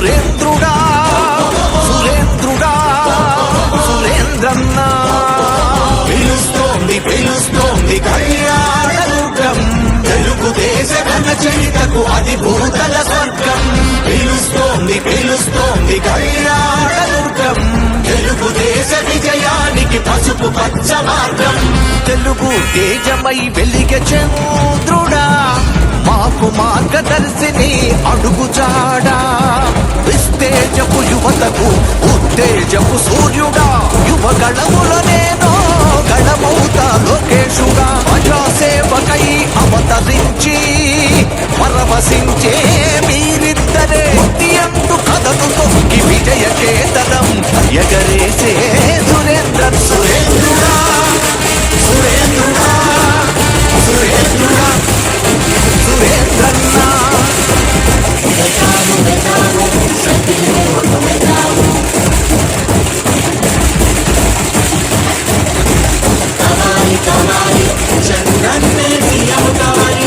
సురేంద్రుడా సురేంద్రుడా సురేంద్రన్నా. పిలుస్తోంది తెలుగుదేశ స్వర్గం. పిలుస్తోంది పిలుస్తోంది కళ్యాణదుర్గం తెలుగుదేశ విజయానికి పసుపు పచ్చ మార్గం. తెలుగు తేజమై వెలిగ చంద్రుడా మాకు మార్గదర్శిని అడుగుచాడా. ఉత్తేజపు యువతకు ఉత్తేజపు సూర్యుడా. యువ గళముల నేను గళమౌతా లోకేశుడా ప్రజాసేవకై అవతరించి పరవశించే మీరిద్దరే. అంటూ కథను తొక్కి విజయకే నన్నే సీఎం కావాలి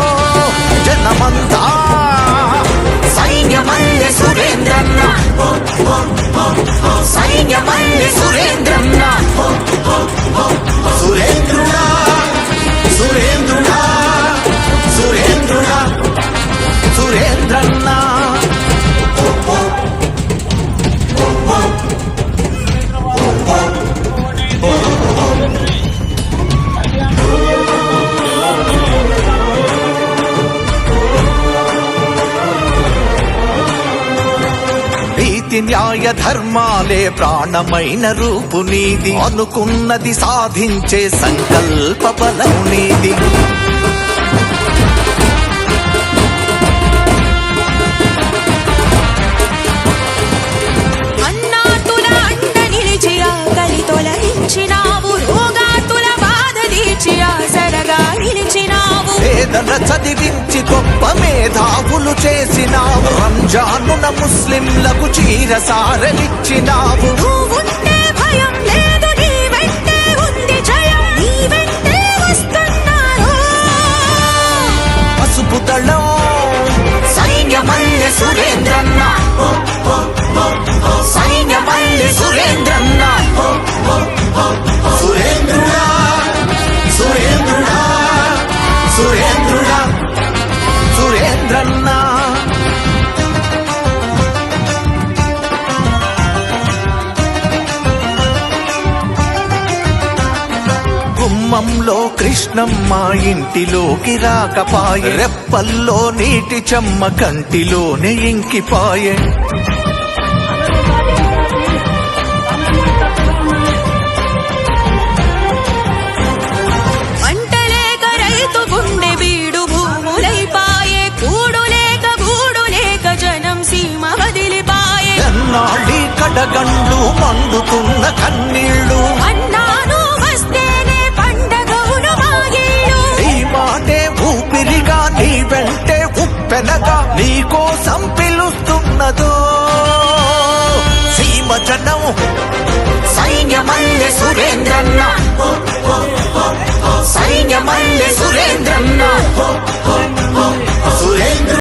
నీతి న్యాయ ధర్మాలే ప్రాణమైన రూపు నీది. అనుకున్నది సాధించే సంకల్ప బలం నీది. పేదల చదివించి గొప్ప మేధావులు చేసినావు. రంజానున ముస్లింలకు చీర సారలిచ్చినావు గుమ్మంలో కృష్ణమ్మ ఇంటిలోకి రాకపాయే. రెప్పల్లో నీటి చెమ్మ కంటిలోనే ఇంకిపాయే. పంటలేక రైతు గుండె నీకోసం కోసం పిలుస్తున్నదో. సీమ జనం సైన్యమల్లె సురేంద్రన్న. సైన్యమల్లె సురేంద్రన్న. సురేంద్ర